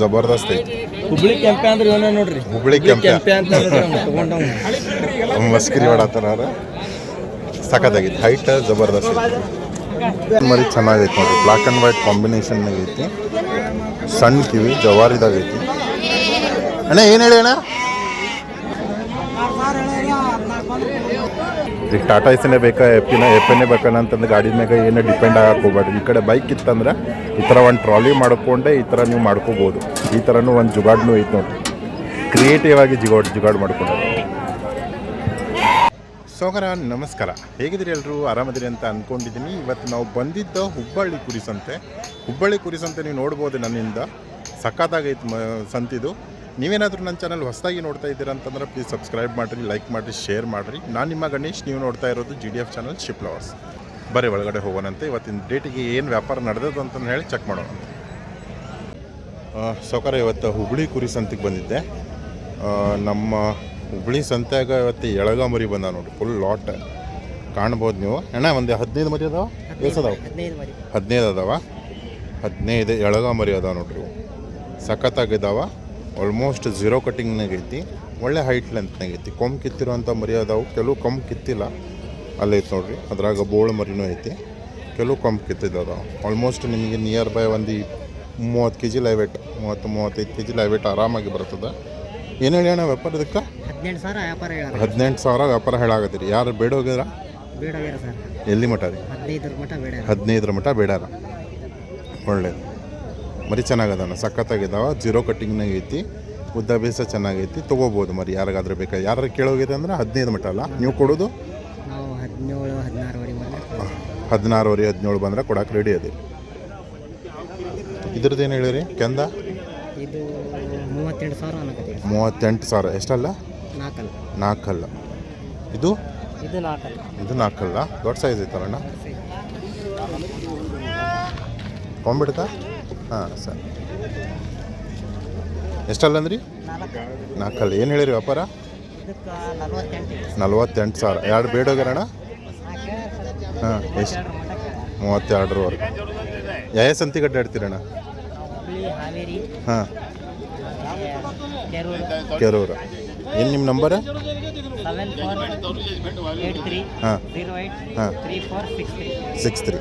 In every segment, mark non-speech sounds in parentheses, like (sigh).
ಜಬರ್ದಸ್ತ್ ಐತಿ. ಹುಬ್ಳಿ ಕೆಂಪೆ ಅಂದ್ರೆ ಇವನ ನೋಡ್ರಿ. ಹುಬ್ಳಿ ಕೆಂಪೆ. ಕೆಂಪೆ ಅಂತ ತಗೊಂಡವ್ ಮಸ್ಕಿರಿ ಸಖತ್ತಾಗಿತ್ತು ಹೈಟ್ ಜಬರ್ದಸ್ತ್ ಐತಿ. ಮರಿ ಚೆನ್ನಾಗೈತಿ ನೋಡ್ರಿ. ಬ್ಲಾಕ್ ಆ್ಯಂಡ್ ವೈಟ್ ಕಾಂಬಿನೇಷನ್ ಐತಿ. ಸಣ್ಣ ಕಿವಿ ಜವಾರಿದಾಗೈತಿ ಅಣ್ಣ ಏನು ಹೇಳಿ ಅಣ್ಣ? ಈಗ ಟಾಟಾ ಎಸ್ನೇ ಬೇಕಾ ಎಪ್ಪಿನ ಎಪ್ಪನೇ ಬೇಕಲ್ಲ ಅಂತಂದು ಗಾಡಿ ಮ್ಯಾಗ ಏನು ಡಿಪೆಂಡ್ ಆಗಕ್ಕೆ ಹೋಗ್ಬೇಡ್ರಿ ಈ ಕಡೆ ಬೈಕ್ ಇತ್ತಂದ್ರೆ ಈ ಥರ ಒಂದು ಟ್ರಾಲಿ ಮಾಡ್ಕೊಂಡೆ ಈ ಥರ ನೀವು ಮಾಡ್ಕೋಬೋದು. ಈ ಥರನೂ ಒಂದು ಜುಗಾಡ್ನೂ ಐತೆ ನೋಡಿ ಕ್ರಿಯೇಟಿವ್ ಆಗಿ ಜುಗಾಡ್ ಜುಗಾಡ್ ಮಾಡ್ಕೊಂಡು. ಸೋಗರ, ನಮಸ್ಕಾರ. ಹೇಗಿದ್ದೀರಿ ಎಲ್ಲರೂ ಆರಾಮದಿರಿ ಅಂತ ಅಂದ್ಕೊಂಡಿದ್ದೀನಿ ಇವತ್ತು ನಾವು ಬಂದಿದ್ದ ಹುಬ್ಬಳ್ಳಿ ಕುರಿಸಂತೆ. ಹುಬ್ಬಳ್ಳಿ ಕುರಿ ಸಂತೆ ನೀವು ನೋಡ್ಬೋದು ನನ್ನಿಂದ. ಸಖತ್ತಾಗೈತೆ ಸಂತಿದು. ನೀವೇನಾದರೂ ನನ್ನ ಚಾನಲ್ ಹೊಸದಾಗಿ ನೋಡ್ತಾ ಇದ್ದೀರಾ ಅಂತಂದ್ರೆ ಪ್ಲೀಸ್ ಸಬ್ಸ್ಕ್ರೈಬ್ ಮಾಡಿರಿ ಲೈಕ್ ಮಾಡಿರಿ ಶೇರ್ ಮಾಡಿರಿ. ನಾನು ನಿಮ್ಮ ಗಣೇಶ್ ನೀವು ನೋಡ್ತಾ ಇರೋದು G D F channel ship lovers ಬರೀ ಒಳಗಡೆ ಹೋಗೋಣಂತೆ. ಇವತ್ತಿನ ಡೇಟಿಗೆ ಏನು ವ್ಯಾಪಾರ ನಡೆದದ್ದು ಅಂತಂದು ಹೇಳಿ ಚೆಕ್ ಮಾಡೋಣ. ಸೌಕರ್ಯ ಇವತ್ತು ಹುಬ್ಳಿ ಕುರಿ ಸಂತೆಗೆ ಬಂದಿದ್ದೆ. ನಮ್ಮ ಹುಬ್ಳಿ ಸಂತ್ಯಾಗ ಇವತ್ತು ಎಳಗ ಮರಿ ಬಂದ ನೋಡಿ ಫುಲ್ ಲಾಟ್ ಕಾಣ್ಬೋದು ನೀವು. ಅಣ್ಣ ಒಂದು ಹದಿನೈದು ಮರಿ ಅದಾವ? ಎಷ್ಟು ಅದಾವ? ಹದಿನೈದು ಅದಾವ? ಹದಿನೈದು ಎಳಗ ಮರಿ ಅದಾವ ನೋಡ್ರಿ ಸಖತ್ತಾಗಿದ್ದಾವ ಆಲ್ಮೋಸ್ಟ್ ಝೀರೋ ಕಟ್ಟಿಂಗ್ನಾಗ ಐತಿ ಒಳ್ಳೆ ಹೈಟ್ ಲೆಂತ್ನಾಗ ಐತಿ ಕೊಂಬ್ ಕಿತ್ತಿರೋಂಥ ಮರಿ ಅದಾವು ಕೆಲವು ಕೊಂಬ್ ಕಿತ್ತಿಲ್ಲ. ಅಲ್ಲೈತೆ ನೋಡ್ರಿ ಅದ್ರಾಗ ಬೋಳು ಮರಿನೂ ಐತಿ. ಕೆಲವು ಕೊಂಬ್ ಕಿತ್ತಿದ್ದಾವೆ. ಆಲ್ಮೋಸ್ಟ್ ನಿಮಗೆ ನಿಯರ್ ಬೈ ಒಂದು ಮೂವತ್ತು ಕೆ ಜಿ ಲೈವೇಟ್ ಮೂವತ್ತು ಮೂವತ್ತೈದು ಕೆ ಜಿ ಲೈವೇಟ್ ಆರಾಮಾಗಿ ಬರ್ತದೆ. ಏನು ಹೇಳಿ ಅಣ್ಣ ವ್ಯಾಪಾರ ಇದಕ್ಕೆ? ಹದಿನೆಂಟು ಸಾವಿರ ವ್ಯಾಪಾರ ಹದಿನೆಂಟು ಸಾವಿರ ವ್ಯಾಪಾರ ಹೇಳಾಗತ್ತೀರಿ ಯಾರು ಬೇಡ ಹೋಗಿದ್ರ ಎಲ್ಲಿ ಮಠ ರೀ? ಹದಿನೈದರ ಮಠ ಬೇಡ. ಹದಿನೈದರ ಮಠ ಬೇಡಾರ. ಒಳ್ಳೇದು. ಮರಿ ಚೆನ್ನಾಗದಾನ ಸಖತ್ತಾಗಿದ್ದಾವ ಜೀರೋ ಕಟ್ಟಿಂಗ್ನಾಗ ಐತಿ ಉದ್ದ ಬೇಸ ಚೆನ್ನಾಗೈತಿ ತೊಗೋಬೋದು ಮರಿ ಯಾರಿಗಾದ್ರೂ ಬೇಕಾ? ಯಾರು ಕೇಳೋಗಿದೆ ಅಂದ್ರೆ ಹದಿನೈದು ಮಟ ಅಲ್ಲ? ನೀವು ಕೊಡೋದು? ಹದಿನೇಳು ಹದಿನಾರು ಹದಿನಾರುವರೆ ಹದಿನೇಳು ಬಂದ್ರೆ ಕೊಡಕ್ಕೆ ರೆಡಿ ಅದೇ. ಇದ್ರದ್ದು ಏನು ಹೇಳಿರಿ? ಕೆಂದ? ಇದು ಮೂವತ್ತೆಂಟು ಸಾವಿರ ಮೂವತ್ತೆಂಟು ಸಾವಿರ. ಎಷ್ಟಲ್ಲ? ನಾಲ್ಕಲ್ಲ. ನಾಲ್ಕಲ್ಲ. ಇದು? ಇದು ನಾಲ್ಕಲ್ಲ. ಇದು ನಾಲ್ಕಲ್ಲ. ದೊಡ್ಡ ಸೈಜ್ ಐತಲ್ಲಣ್ಣ ಕೊಂಬಿಡ್ತಾ? ಹಾಂ ಸರ್. ಎಷ್ಟಲ್ಲ ಅಂದ್ರಿ ನಾಲ್ಕಲ್ಲಿ. ಏನು ಹೇಳಿರಿ ವ್ಯಾಪಾರ? ನಲ್ವತ್ತೆಂಟು ಸಾವಿರ. ಎರಡು ಬೇಡೋಗ್ಯಾರಣ್ಣ? ಹಾಂ ಎಷ್ಟು? ಮೂವತ್ತೆರಡರವರೆಗೆ ಯಾವ ಸಂತಿಗೆ ಅಡ್ಡಾಡ್ತೀರಣ್ಣ ಆಡ್ತೀರಣ್ಣ? ಹಾಂ. ಕೆರೂರು. ಏನು ನಿಮ್ಮ ನಂಬರ್? ಹಾಂ. ಹಾಂ. Six three.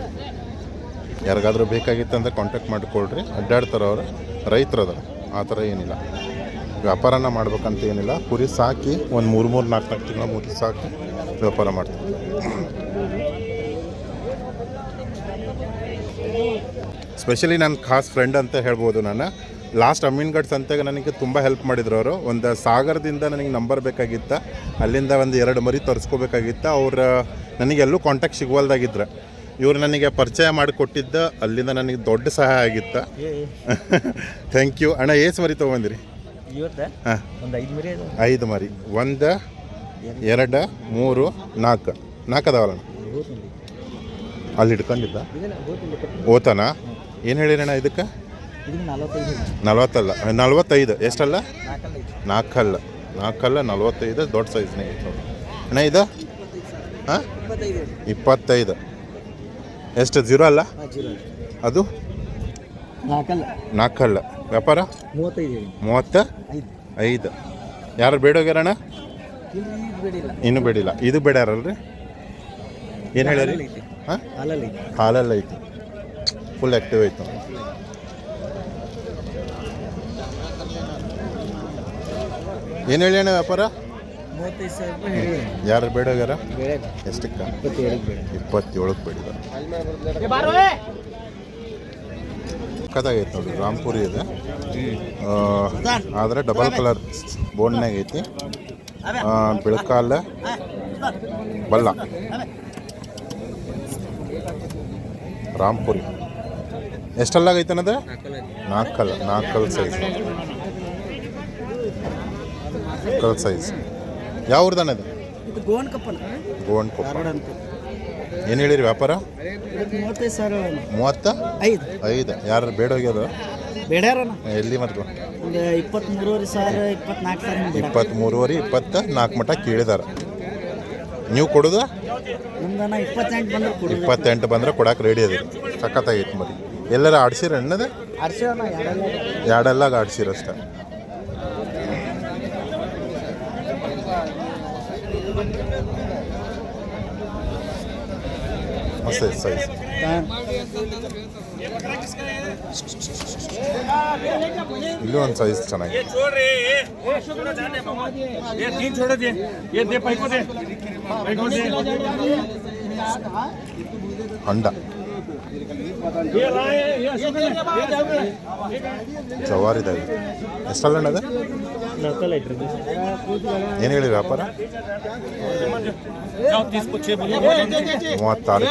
ಯಾರಿಗಾದ್ರೂ ಬೇಕಾಗಿತ್ತಂದ್ರೆ ಕಾಂಟ್ಯಾಕ್ಟ್ ಮಾಡಿಕೊಳ್ರಿ. ಅಡ್ಡಾಡ್ತಾರೆ ಅವರು ರೈತರದ ಆ ಥರ ಏನಿಲ್ಲ. ವ್ಯಾಪಾರನ ಮಾಡ್ಬೇಕಂತ ಏನಿಲ್ಲ. ಕುರಿ ಸಾಕಿ, ಒಂದು ಮೂರು ಮೂರು, ನಾಲ್ಕು ನಾಲ್ಕು ತಿಂಗಳ ಮೂರು ಸಾಕಿ ವ್ಯಾಪಾರ ಮಾಡ್ತಾರೆ ಸ್ಪೆಷಲಿ ನನ್ನ ಖಾಸ್ ಫ್ರೆಂಡ್ ಅಂತ ಹೇಳ್ಬೋದು ನಾನು. ಲಾಸ್ಟ್ ಅಮೀನ್ಗಢ್ ಸಂತೆಗೆ ನನಗೆ ತುಂಬ ಹೆಲ್ಪ್ ಮಾಡಿದ್ರು ಅವರು. ಒಂದು ಸಾಗರದಿಂದ ನನಗೆ ನಂಬರ್ ಬೇಕಾಗಿತ್ತ. ಅಲ್ಲಿಂದ ಒಂದು ಎರಡು ಮರಿ ತರಿಸ್ಕೋಬೇಕಾಗಿತ್ತ. ಅವ್ರ, ನನಗೆ ಎಲ್ಲೂ ಕಾಂಟ್ಯಾಕ್ಟ್ ಸಿಗುವಲ್ದಾಗಿದ್ರು. ಇವ್ರು ನನಗೆ ಪರಿಚಯ ಮಾಡಿಕೊಟ್ಟಿದ್ದ ಅಲ್ಲಿಂದ ನನಗೆ ದೊಡ್ಡ ಸಹಾಯ ಆಗಿತ್ತ. ಥ್ಯಾಂಕ್ ಯು (laughs) ಅಣ್ಣ ಏಸು ಮರಿ ತೊಗೊಂಡಿರಿ ಹಾಂ. ಐದು ಮರಿ ಒಂದ ಎರಡ ಮರಿ ನಾಲ್ಕು. ನಾಲ್ಕು ಅದಾವಲ್ಲ ಅಲ್ಲಿ ಹಿಡ್ಕೊಂಡಿದ್ದ? ಓತನಾ ಏನು ಹೇಳಿರಣ್ಣ ಅಣ್ಣ ಇದಕ್ಕೆ? ನಲವತ್ತಲ್ಲ ನಲವತ್ತೈದು. ಎಷ್ಟಲ್ಲ? ನಾಲ್ಕಲ್ಲ ನಾಲ್ಕಲ್ಲ. ನಲವತ್ತೈದು ದೊಡ್ಡ ಸೈಜ್ನೇ ಐತೆ ನೋಡಿ. ಅಣ್ಣ ಇದು? ಹಾಂ? ಇಪ್ಪತ್ತೈದು. ಎಷ್ಟು ಜೀರೋ ಅಲ್ಲ? ಅದು? ನಾಲ್ಕಲ್ಲ. ವ್ಯಾಪಾರ? ಮೂವತ್ತ? ಐದು. ಯಾರು ಬೇಡೋಗ್ಯಾರಣ್ಣ ಇನ್ನು ಬೇಡಿಲ್ಲ. ಇದು ಬೇಡ್ಯಾರಲ್ರಿ? ಏನು ಹೇಳ್ಯಾರಿ? ಹಾಂ? ಹಾಲಲ್ಲಿ ಐತಿ. ಫುಲ್ ಆ್ಯಕ್ಟಿವ್ ಐತು ಏನು ಹೇಳಿ ಅಣ್ಣ ವ್ಯಾಪಾರ? ಮೂವತ್ತೈದು ಸಾವಿರ ರೂಪಾಯಿ ಹೇಳಿ ಯಾರು ಬೇಡ. ಎಷ್ಟಕ್ಕೆ? ಇಪ್ಪತ್ತೇಳಕ್ಕೆ ಬೇಡ. ಇಪ್ಪತ್ತೇಳಕ್ಕೆ ಬೇಡಿದ. ಕದಾಗೈತೆ ನೋಡಿ ರಾಮ್ಪುರಿ ಇದೆ. ಆದರೆ ಡಬಲ್ ಕಲರ್ ಬೋನ್ಯಾಗ ಐತಿ. ಬಿಳ್ಕಾಲ ಬೆಳಕಾಲ ಬಲ್ಲ. ರಾಮ್ಪುರಿ. ಎಷ್ಟಲ್ಲಾಗೈತೆ ಅನ್ನೋದು? ನಾಲ್ಕಲ್ಲ ನಾಲ್ಕಲ್ ಸೈಜ್ ನಾಲ್ಕಲ್ ಸೈಜ್ ಯಾವ ಊರ್ದಾನ ಇದು ಧಾರವಾಡ ಅಂತ ಏನು ಹೇಳಿರಿ ವ್ಯಾಪಾರ? ಇದಕ್ಕೆ ಮೂವತ್ತೈದು ಸಾವಿರ ಮೂವತ್ತ? ಐದು. ಐದು. ಯಾರು ಬೇಡೋಗ್ಯದ ಬೇಡ್ಯಾರನ? ಎಲ್ಲಿ ಮತ್ತು ಒಂದು ಇಪ್ಪತ್ತ್ಮೂರುವರೆ ಸಾವಿರ ಇಪ್ಪತ್ನಾಲ್ಕು ಸಾವಿರ ಹಿಂಗೆ ಬೇಡ ಇಪ್ಪತ್ತ್ಮೂರುವರೆ ಇಪ್ಪತ್ತ ನಾಲ್ಕು ಮಟ್ಟ ಕೇಳಿದಾರೆ. ನೀವು ಕೊಡೋದು? ನಮ್ದನ ಇಪ್ಪತ್ತೆಂಟು ಬಂದ್ರೆ ಕೊಡು ಇಪ್ಪತ್ತೆಂಟು ಬಂದ್ರೆ ಕೊಡಕ್ಕೆ ರೆಡಿ ಅದಿ ಸಖತ್ತಾಗೈತೆ ಮರಿ. ಎಲ್ಲರ ಆಡ್ಸಿರ ಅಣ್ಣದ? ಅರ್ಶಿವಣ್ಣ ಎರಡೆಲ್ಲ ಆಡ್ಸಿರ ಆಡ್ಸಿರಷ್ಟ ಮಸ್ತ್ ಐತೆ ಸೈಜ್ ಇಲ್ಲೂ ಒಂದು ಸೈಜ್ ಚೆನ್ನಾಗಿದೆ छोड़ ಸವಾರಿದಾಗ ಇದಾವೆ ಎಷ್ಟಲ್ಲ ಅದ? ಏನು ಹೇಳಿ ವ್ಯಾಪಾರ? ಮೂವತ್ತಾರು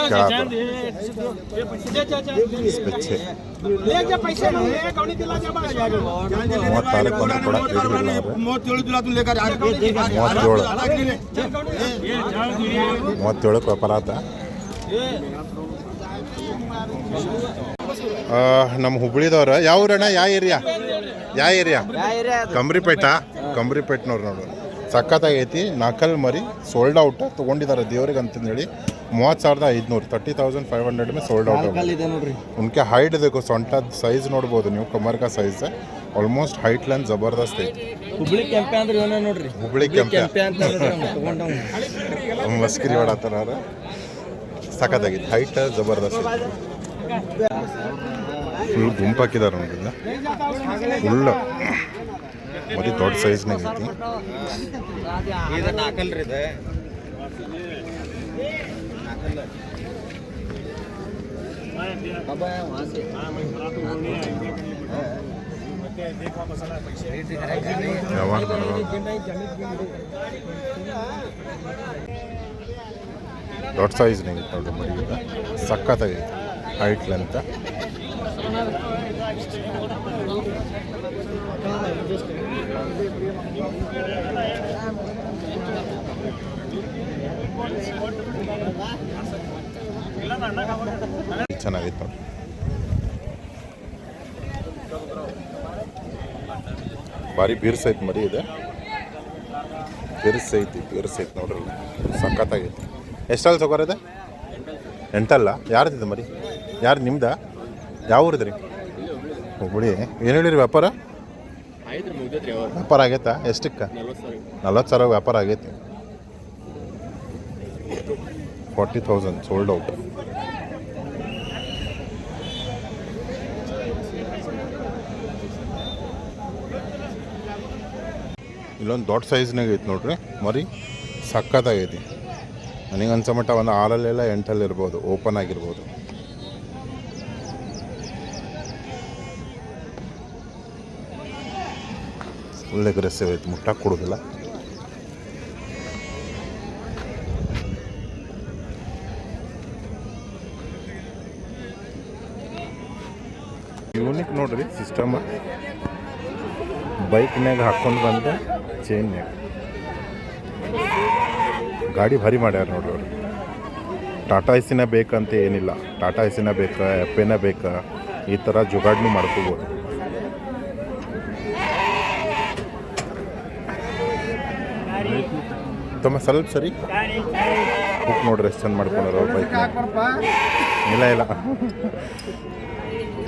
ಮೂವತ್ತೇಳಕ್ಕೆ ವ್ಯಾಪಾರ ಆತ. ನಮ್ಮ ಹುಬ್ಳಿದವ್ರ. ಯಾವ ಊರಣ್ಣ? ಯಾವ ಏರಿಯಾ? ಯಾವ ಏರಿಯಾ? ಕಂಬ್ರಿಪೇಟ? ಕಂಬ್ರಿಪೇಟ್ನವ್ರು ನೋಡು. ಸಖತ್ತಾಗೈತಿ ನಕಲ್ ಮರಿ ಸೋಲ್ಡ್ ಔಟ್ ತೊಗೊಂಡಿದ್ದಾರೆ ದೇವ್ರಿಗೆ ಅಂತಂದೇಳಿ ಮೂವತ್ತು ಸಾವಿರದ ಐದುನೂರು ತರ್ಟಿ ತೌಸಂಡ್ ಫೈವ್ ಹಂಡ್ರೆಡ್ ಮೇಲೆ ಸೋಲ್ಡ್ ಔಟ್ ಉನ್ಕೆ ಹೈಟ್ ಬೇಕು ಸೊಂಟದ ಸೈಜ್ ನೋಡ್ಬೋದು ನೀವು ಕಮರ್ಕ ಸೈಜ್ ಆಲ್ಮೋಸ್ಟ್ ಹೈಟ್ ಲೈನ್ ಜಬರ್ದಸ್ತ್ ಐತಿ. ಹುಬ್ಳಿ ಕೆಂಪೆ ಅಂದ್ರೆ ಏನೋ ನೋಡ್ರಿ. ಹುಬ್ಳಿ ಕೆಂಪೆ. ಅಂತ ಮಸ್ಕಿರಿ ಸಖತ್ತಾಗಿತ್ತು ಹೈಟ್ ಜಬರ್ದಸ್ತ್ ಫುಲ್ ಗುಂಪಾಕಿದಾರೆ ನೋಡಿಲ್ಲ ಫುಲ್. ಮತ್ತೆ ದೊಡ್ಡ ಸೈಜ್ನಾಗ ಐತಿ. ದೊಡ್ಡ ಸೈಜ್ನಾಗ ನೋಡ್ರಿ ಮರಿ ಈಗ ಅಂತ. ಚೆನ್ನಾಗಿತ್ತು ಭಾರಿ ಬೀರ್ಸೈತಿ ಮರಿ ಇದೆ. ಬಿರ್ಸೈತಿ ಬಿರ್ಸೈತಿ ನೋಡ್ರಿ. ಸಖತ್ತಾಗೈತಿ. ಎಷ್ಟಲ್ಲಿ ತಗೋರಿದೆ ಎಂಟಲ್ಲ. ಯಾರ್ದಿದೆ ಮರಿ? ಯಾರು ನಿಮ್ದ? ಯಾವ ಊರಿದ್ರಿ ಹುಬ್ಬಳ್ಳಿ ಏನು ಹೇಳಿರಿ ವ್ಯಾಪಾರ? ವ್ಯಾಪಾರ. ಆಗೈತಾ? ಎಷ್ಟಕ್ಕೆ? ನಲ್ವತ್ತು ಸಾವಿರ. ವ್ಯಾಪಾರ ಆಗೈತಿ. ಫಾರ್ಟಿ ತೌಸಂಡ್ ಸೋಲ್ಡ್ ಔಟ್ ಇಲ್ಲೊಂದು ದೊಡ್ಡ ಸೈಜ್ನಾಗ ಐತಿ ನೋಡ್ರಿ. ಮರಿ ಸಖತ್ತಾಗೈತಿ. ನನಗೆ ಅನ್ಸೋ ಮಟ್ಟ ಒಂದು ಆರಲ್ಲೆಲ್ಲ ಎಂಟಲ್ಲಿ ಇರ್ಬೋದು ಓಪನ್ ಆಗಿರ್ಬೋದು. ಫುಲ್ ಸೇವೆ ಐತೆ ಮುಟ್ಟಕ್ಕೆ ಕೊಡೋದಿಲ್ಲ. ಯೂನಿಕ್ ನೋಡ್ರಿ ಸಿಸ್ಟಮ್ ಬೈಕ್ನಾಗ ಹಾಕ್ಕೊಂಡು ಬಂದೆ ಚೈನ್ಯಾಗ ಗಾಡಿ ಭಾರಿ ಮಾಡ್ಯಾರ ನೋಡ್ರಿ ಅವ್ರು. ಟಾಟಾ ಎಸಿನ ಬೇಕಂತ ಏನಿಲ್ಲ. ಟಾಟಾ ಎಸಿನ ಬೇಕಾ ಎಪ್ಪೆನ ಬೇಕಾ, ಈ ಥರ ಜುಗಾಡ್ನು ಮಾಡ್ಕೋಬೋದು. ತಮ್ಮ ಸ್ವಲ್ಪ ಸರಿ? ಬುಕ್ ನೋಡ್ರಿ, ಎಷ್ಟು ಚೆಂದ ಮಾಡ್ಕೊಂಡ್ರು ಅವ್ರ ಬೈಕ್ ಇಲ್ಲ ಇಲ್ಲ.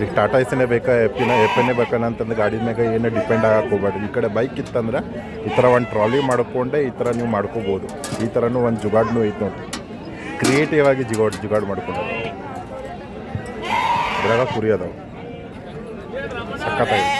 ಈಗ ಟಾಟಾ ಎಸ್ನೇ ಬೇಕಾ ಎಪ್ಪಿನ ಎಪ್ಪನೇ ಬೇಕಾ ಅಂತಂದು ಗಾಡಿ ಮ್ಯಾಗ ಏನು ಡಿಪೆಂಡ್ ಆಗಕ್ಕೆ ಹೋಗ್ಬೇಡ್ರಿ. ಈ ಕಡೆ ಬೈಕ್ ಇತ್ತಂದ್ರೆ ಈ ಥರ ಒಂದು ಟ್ರಾಲಿ ಮಾಡ್ಕೊಂಡೆ, ಈ ಥರ ನೀವು ಮಾಡ್ಕೋಬೋದು. ಈ ಥರನೂ ಒಂದು ಜುಗಾಡ್ನೂ ಐತೆ ನೋಡಿ ಕ್ರಿಯೇಟಿವ್ ಆಗಿ ಜುಗಾಡ್ ಜುಗಾಡ್ ಮಾಡ್ಕೊಂಡು ಇದ್ರಾಗ ಕುರಿ ಅದಾವೆ. ಸಖತ್ತಾಗಿದೆ.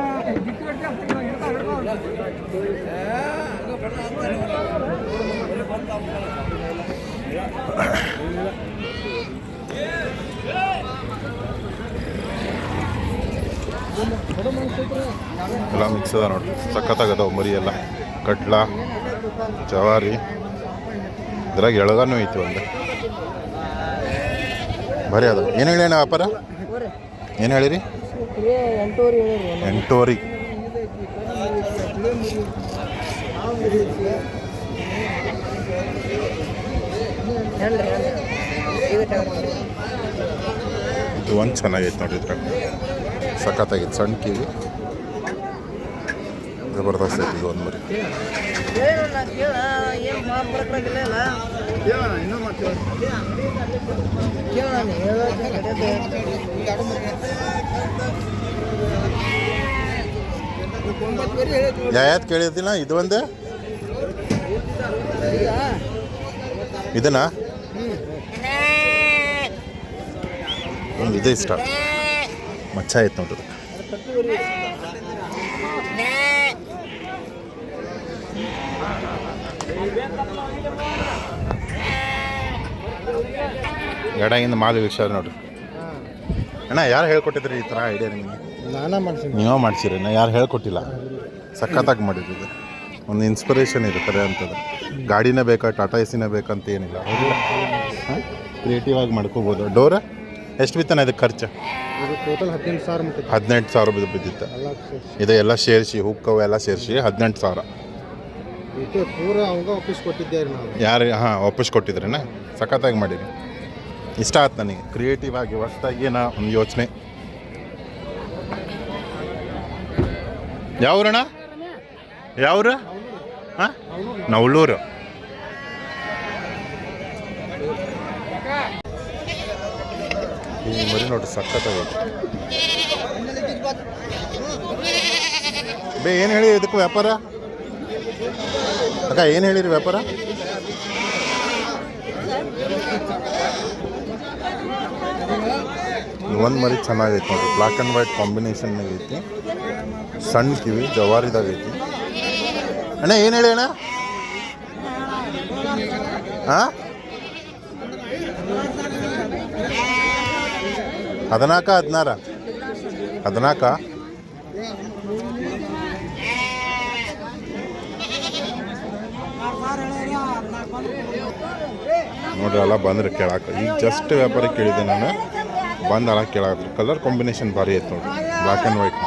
ಎಲ್ಲ ಮಿಕ್ಸ್ ಅದ ನೋಡ್ರಿ. ಸಖತ್ತಾಗದವು ಮರಿ ಎಲ್ಲ. ಕಟ್ಲ ಜವಾರಿ. ಇದ್ರಾಗ ಎಳಗಾನು ಐತಿ ಒಂದು. ಬರೀ ಅದ. ಏನು ಹೇಳಿ ಅಣ್ಣ ವ್ಯಾಪಾರ? ಏನು ಹೇಳಿರಿ? ಎಂಟೂವರೆ ಎಂಟೂವರೆ. ಇದು ಒಂದು ಚೆನ್ನಾಗೈತೆ ನೋಡಿ ಸಖತ್ತಾಗಿತ್ತು ಸಖತ್ತಾಗೈತೆ ಸಣ್ಣ ಕಿವಿ. ಜಬರ್ದಸ್ತ್ ಐತಿ ಇದು ಒಂದು ಮರಿ ಯಾವ್ದು ಕೇಳಿದಿಲ್ಲ ಇದು ಒಂದು? ಇದನ್ನ? ಇದು ಇಷ್ಟ. ಮಚ್ಚ ಆಯ್ತು ನೋಡ್ರಿ ಎಡಗಿಂದ ಮಾಲು ವಿಷಯ ನೋಡ್ರಿ. ಅಣ್ಣ ಯಾರು ಹೇಳ್ಕೊಟ್ಟಿದ್ರಿ ಈ ಥರ ಐಡಿಯಾ ನಿಮಗೆ? ನಾನೇ ಮಾಡ್ತೀನಿ ನೀವೇ ಮಾಡ್ಸಿರಿ ನಾ ಯಾರು ಹೇಳ್ಕೊಟ್ಟಿಲ್ಲ? ಸಖತ್ತಾಗಿ ಮಾಡಿದ್ರಿ ಇದು ಒಂದು ಇನ್ಸ್ಪಿರೇಷನ್ ಇದೆ ಕರೆ ಅಂತದ್ದು ಗಾಡಿನೇ ಬೇಕಾ ಟಾಟಾ ಎ ಸಿನೇ ಬೇಕಂತ ಏನಿಲ್ಲ. ಕ್ರಿಯೇಟಿವ್ ಆಗಿ ಮಾಡ್ಕೋಬೋದು. ಡೋರ ಎಷ್ಟು ಬಿತ್ತನ ಇದಕ್ಕೆ ಖರ್ಚು? ಹದಿನೆಂಟು ಸಾವಿರ ಬಿದ್ದಿತ್ತು. ಇದೆಲ್ಲ ಇದು ಎಲ್ಲ ಸೇರಿಸಿ ಹುಕ್ಕವು ಎಲ್ಲ ಸೇರಿಸಿ ಹದಿನೆಂಟು ಸಾವಿರ. ಪೂರ ಅವಾಗ ಆಫೀಸ್ ಕೊಟ್ಟಿದ್ದೇವೆ ನಾವು. ಯಾರು, ಹಾಂ, ವಾಪಸ್ ಕೊಟ್ಟಿದ್ರೇನ? ಸಖತ್ತಾಗಿ ಮಾಡಿದ್ರಿ ಇಷ್ಟ ಆಯ್ತು ನನಗೆ. ಕ್ರಿಯೇಟಿವ್ ಆಗಿ ಹೊಸ್ದಾಗಿ ಏನ ಒಂದು ಯೋಚನೆ. ಯಾವ್ರಣ ಯಾವ್ರ ಹಾಂ? ನವಳೂರು ಮರಿ ನೋಡ್ರಿ ಸಖತ್ತಾಗೈತೆ ಬೇ, ಏನು ಹೇಳಿ ಇದಕ್ಕೆ ವ್ಯಾಪಾರ? ಅಕ್ಕ ಏನು ಹೇಳಿರಿ ವ್ಯಾಪಾರ? ಒಂದು ಮರಿ ಚೆನ್ನಾಗೈತೆ ನೋಡಿ ಬ್ಲ್ಯಾಕ್ ಆ್ಯಂಡ್ ವೈಟ್ ಕಾಂಬಿನೇಷನ್ನಾಗ ಐತಿ. ಸಣ್ಣ ಕಿವಿ ಜವಾರಿದಾಗ ಐತಿ. ಅಣ್ಣ ಏನು ಹೇಳಿ ಅಣ್ಣ? ಹಾಂ ಹದಿನಾಲ್ಕ ಹದಿನಾರ? ಹದಿನಾಲ್ಕ ನೋಡ್ರಿ, ಅಲ್ಲ ಬಂದ್ರೆ ಕೇಳಾಕ ಈಗ ಜಸ್ಟ್ ವ್ಯಾಪಾರ ಕೇಳಿದೆ ನಾನು. ಬಂದು ಅಲ್ಲ ಕೇಳಾಕ ಕಲರ್ ಕಾಂಬಿನೇಷನ್ ಭಾರಿ ಐತೆ ನೋಡ್ರಿ. ಬ್ಲ್ಯಾಕ್ ಆ್ಯಂಡ್ ವೈಟ್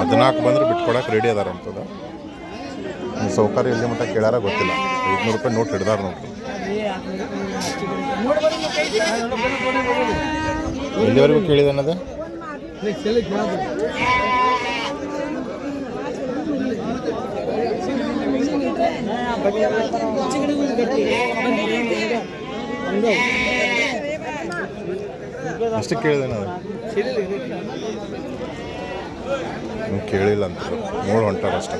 ಹದಿನಾಲ್ಕು ಬಂದ್ರೆ ಬಿಟ್ಕೊಡಕ್ಕೆ ರೆಡಿ ಅದಾರ ಅಂತದ. ಸೌಕರ್ಯ ಇಲ್ಲಿ ಮಟ್ಟ ಕೇಳಾರ ಗೊತ್ತಿಲ್ಲ. ಐದುನೂರು ರೂಪಾಯಿ ನೋಟ್ ಹಿಡ್ದಾರ ನೋಡ್ರಿ. ಎಲ್ಲಿವರೆಗೂ ಕೇಳಿದೆ ಅನ್ನೋದು? ಎಷ್ಟು ಕೇಳಿದೆ ನಾನು. ಕೇಳಿಲ್ಲ ಅಂತ. ನೋಡಿ ಹೊಂಟಾರ ಅಷ್ಟೇ.